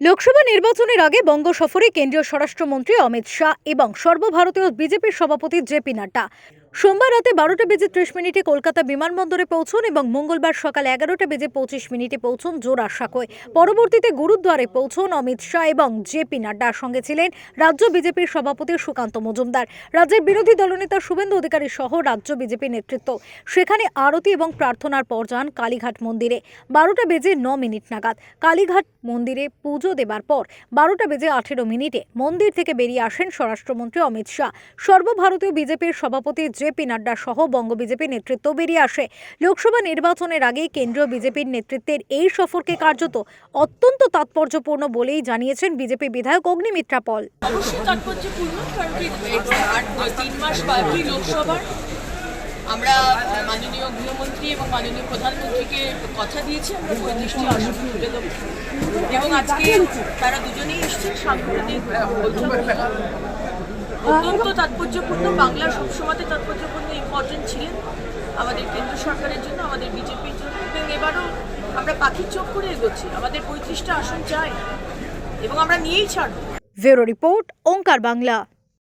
লোকসভা নির্বাচনের আগে বঙ্গ সফরে কেন্দ্রীয় স্বরাষ্ট্রমন্ত্রী অমিত শাহ এবং সর্বভারতীয় বিজেপির সভাপতি জেপি নাড্ডা। সোমবার রাতে বারোটা বেজে ত্রিশ মিনিটে কলকাতা বিমানবন্দরে পৌঁছন এবং মঙ্গলবার সকাল এগারোটা বেজে পঁচিশ মিনিটে পৌঁছন জোড়াসাঁকোয় পরবর্তীতে গুরুদ্বারে পৌঁছন অমিত শাহ এবং জে পি নাড্ডার সঙ্গে ছিলেন রাজ্য বিজেপির সভাপতি সুকান্ত মজুমদার। রাজ্যের বিরোধী দলনেতা শুভেন্দু অধিকারী সহ রাজ্য বিজেপি নেতৃত্ব। সেখানে আরতি এবং প্রার্থনার পর যান কালীঘাট মন্দিরে। বারোটা বেজে ন মিনিট নাগাদ কালীঘাট মন্দিরে পুজো দেবার পর বারোটা বেজে আঠেরো মিনিটে মন্দির থেকে বেরিয়ে আসেন স্বরাষ্ট্রমন্ত্রী অমিত শাহ। সর্বভারতীয় বিজেপির সভাপতি জেপি নাড্ডা সহ বঙ্গ বিজেপি নেতৃত্ব বেরিয়ে আসে। লোকসভা নির্বাচনের আগে কেন্দ্রীয় বিজেপির নেতৃত্বের এই সফরকে কার্যত অত্যন্ত তাৎপর্যপূর্ণ বলেই জানিয়েছেন বিজেপি বিধায়ক অগ্নিমিত্রা পল। আমরা মাননীয় গৃহমন্ত্রী এবং মাননীয় প্রধানমন্ত্রীকে কথা দিয়েছি, আমরা পঁয়ত্রিশটি আসন তুলে দেবো। এবং আজকে তারা দুজনেই এসেছেন সাংগঠনিক বৈঠক। অত্যন্ত তাৎপর্যপূর্ণ বাংলা সবসময়তে তাৎপর্যপূর্ণ ইম্পর্টেন্ট ছিলেন আমাদের কেন্দ্র সরকারের জন্য, আমাদের বিজেপির জন্য, এবং এবারও আমরা পাখির চোখ করে এগোচ্ছি। আমাদের পঁয়ত্রিশটা আসন চাই, এবং আমরা নিয়েই ছাড়বো। Bureau report, Omkar Bangla.